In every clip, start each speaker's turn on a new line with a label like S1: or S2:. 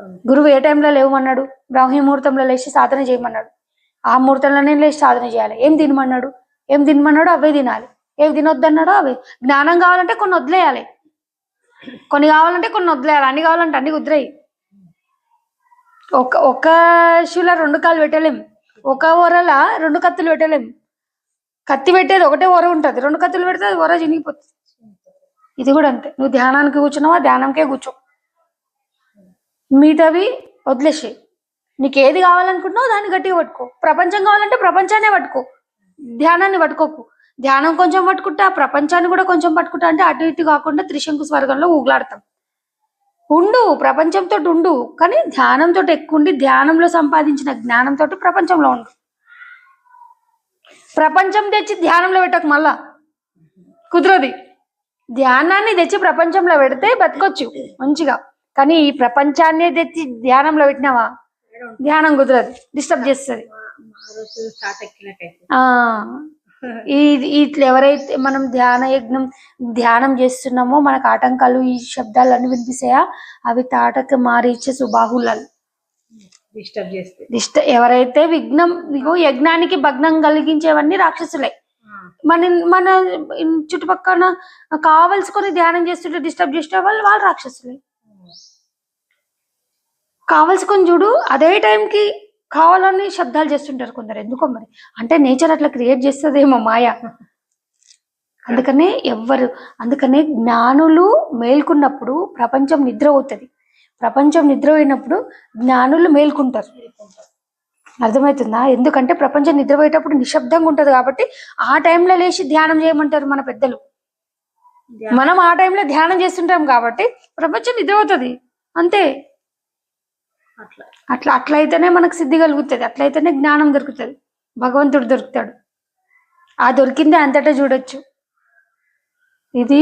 S1: గురువు ఏ టైంలో లేవమన్నాడు? బ్రాహ్మీ ముహూర్తంలో లేచి సాధన చేయమన్నాడు. ఆ ముహూర్తంలోనే లేచి సాధన చేయాలి. ఏం తినమన్నాడు? ఏం తినమన్నాడు అవే తినాలి. ఏవి తినొద్దన్నాడో అవే. జ్ఞానం కావాలంటే కొన్ని వదిలేయాలి. కొన్ని కావాలంటే కొన్ని వదిలేయాలి. అన్ని కావాలంటే అన్ని కుదిరాయి. ఒక ఒక శిల రెండు కాళ్ళు పెట్టలేం. ఒక ఒరల రెండు కత్తులు పెట్టలేం. కత్తి పెట్టేది ఒకటే ఒర ఉంటుంది. రెండు కత్తులు పెడితే అది ఒర చినిగిపోతుంది. ఇది కూడా అంతే. నువ్వు ధ్యానానికి కూర్చున్నావా? ధ్యానంకే కూర్చో. మిగతావి వదిలేసే నీకు ఏది కావాలనుకుంటున్నావు దాన్ని గట్టిగా పట్టుకో. ప్రపంచం కావాలంటే ప్రపంచాన్నే పట్టుకో. ధ్యానాన్ని పట్టుకోకు. ధ్యానం కొంచెం పట్టుకుంటా ప్రపంచాన్ని కూడా కొంచెం పట్టుకుంటా అంటే అటు ఇటు కాకుండా త్రిశంకు స్వర్గంలో ఊగులాడతాం. ఉండు ప్రపంచంతో ఉండు కానీ ధ్యానంతో ఎక్కువ ఉండి ధ్యానంలో సంపాదించిన జ్ఞానంతో ప్రపంచంలో ఉండు. ప్రపంచం తెచ్చి ధ్యానంలో పెట్టకు మళ్ళా. కుదరది. ధ్యానాన్ని తెచ్చి ప్రపంచంలో పెడితే బతకొచ్చు మంచిగా. కానీ ఈ ప్రపంచాన్ని తెచ్చి ధ్యానంలో పెట్టినావా? ధ్యానం కుదరదు. డిస్టర్బ్ చేస్తుంది. ఇట్లా ఎవరైతే మనం ధ్యాన యజ్ఞం ధ్యానం చేస్తున్నామో మనకు ఆటంకాలు ఈ శబ్దాలు అన్ని వినిపిస్తాయా? అవి తాటక మారిచ్చే సుబాహులాలు.
S2: డిస్టర్బ్ చేస్తే.
S1: ఎవరైతే విఘ్నం యజ్ఞానికి భగ్నం కలిగించేవన్నీ రాక్షసులే. మన మన చుట్టుపక్కల కావలసుకొని ధ్యానం చేస్తుంటే డిస్టర్బ్ చేసే వాళ్ళు వాళ్ళు రాక్షసులే. కావలసుకొని చూడు అదే టైంకి కావాలని శబ్దాలు చేస్తుంటారు కొందరు. ఎందుకో మరి? అంటే నేచర్ అట్లా క్రియేట్ చేస్తుందేమో మాయ. అందుకనే ఎవ్వరు అందుకనే జ్ఞానులు మేల్కున్నప్పుడు ప్రపంచం నిద్ర అవుతుంది ప్రపంచం నిద్ర పోయినప్పుడు జ్ఞానులు మేల్కుంటారు. అర్థమవుతుందా? ఎందుకంటే ప్రపంచం నిద్రపోయేటప్పుడు నిశ్శబ్దంగా ఉంటది కాబట్టి ఆ టైంలో లేచి ధ్యానం చేయమంటారు మన పెద్దలు. మనం ఆ టైంలో ధ్యానం చేస్తుంటాం కాబట్టి ప్రపంచం నిద్రపోతుంది అంతే.
S2: అట్లా.
S1: అట్లా అట్లయితేనే మనకు సిద్ధి కలుగుతుంది అట్లయితేనే జ్ఞానం దొరుకుతుంది. భగవంతుడు దొరుకుతాడు. ఆ దొరికిందే అంతటా చూడొచ్చు. ఇది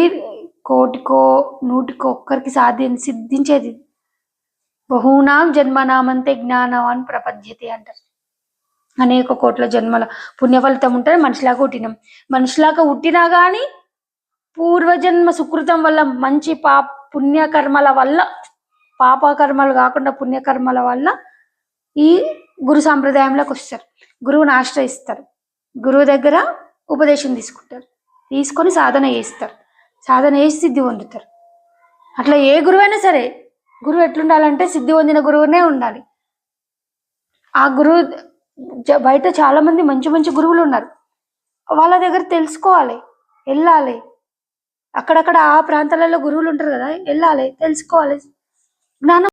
S1: కోటికో నూటికో ఒక్కరికి సాధి సిద్ధించేది. బహూనాం జన్మనామంతే జ్ఞానవాన్ ప్రపద్యతే అంటారు. అనేక కోట్ల జన్మల పుణ్యఫలితం ఉంటుంది మనిషిలాగా పుట్టినాం మనిషిలాగా పుట్టినా కానీ పూర్వజన్మ సుకృతం వల్ల మంచి పా పుణ్యకర్మల వల్ల పాపకర్మలు కాకుండా పుణ్యకర్మల వల్ల ఈ గురు సాంప్రదాయంలోకి వస్తారు. గురువుని ఆశ్రయిస్తారు. గురువు దగ్గర ఉపదేశం తీసుకుంటారు. తీసుకొని సాధన చేస్తారు. సాధన చేసి సిద్ధి పొందుతారు. అట్లా ఏ గురువైనా సరే గురువు ఎట్లుండాలంటే సిద్ధి పొందిన గురువునే ఉండాలి. ఆ గురువు బయట చాలామంది మంచి మంచి గురువులు ఉన్నారు వాళ్ళ దగ్గర తెలుసుకోవాలి. వెళ్ళాలి. అక్కడక్కడ ఆ ప్రాంతాలలో గురువులు ఉంటారు కదా వెళ్ళాలి. తెలుసుకోవాలి. జ్ఞానం